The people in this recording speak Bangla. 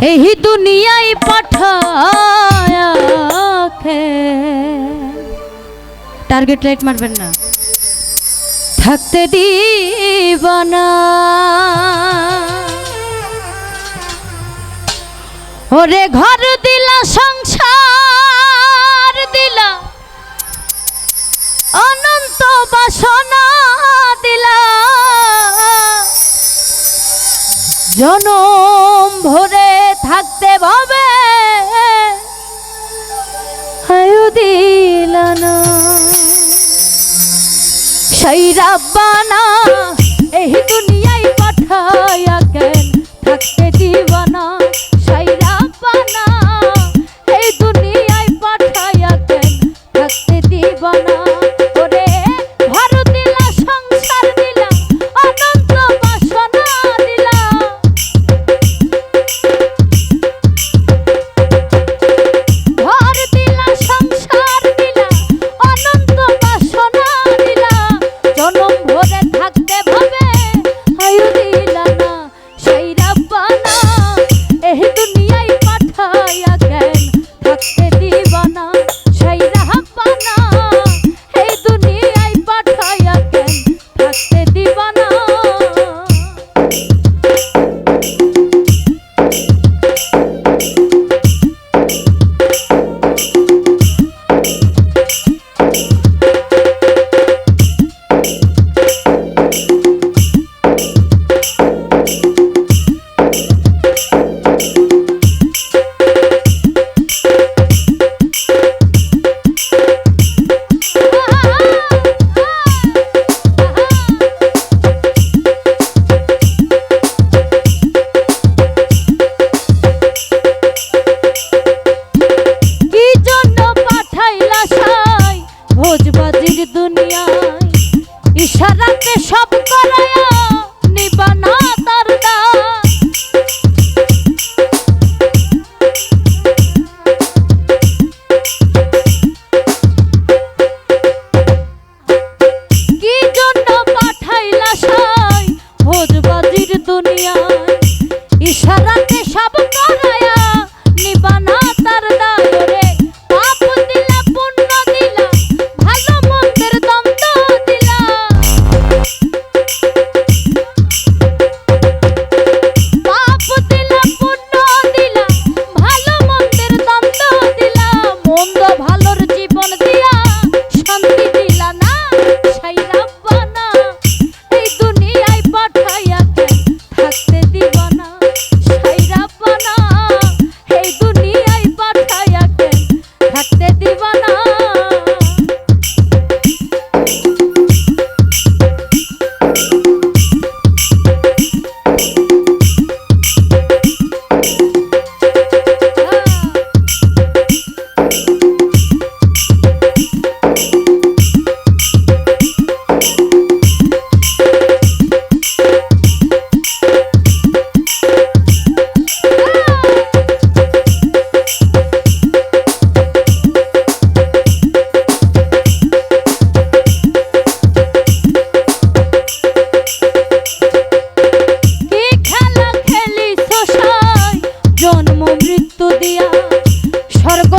এই দুনিয়ায় পাঠায়াখে টার্গেট লাইট মারবেন না। থাকতে দিবানা। ওরে ঘর দিলা, সংসার দিলা। অনন্ত বাসনা দিলা। জনম ভরে থাকতে হবে। হায়ু দিলানা সেই এই দুনিয়াই পাঠায়া কেন থাকতে দিবানা? সেই এই দুনিয়াই পাঠায়া কেন থাকতে দিবানা? থাকতে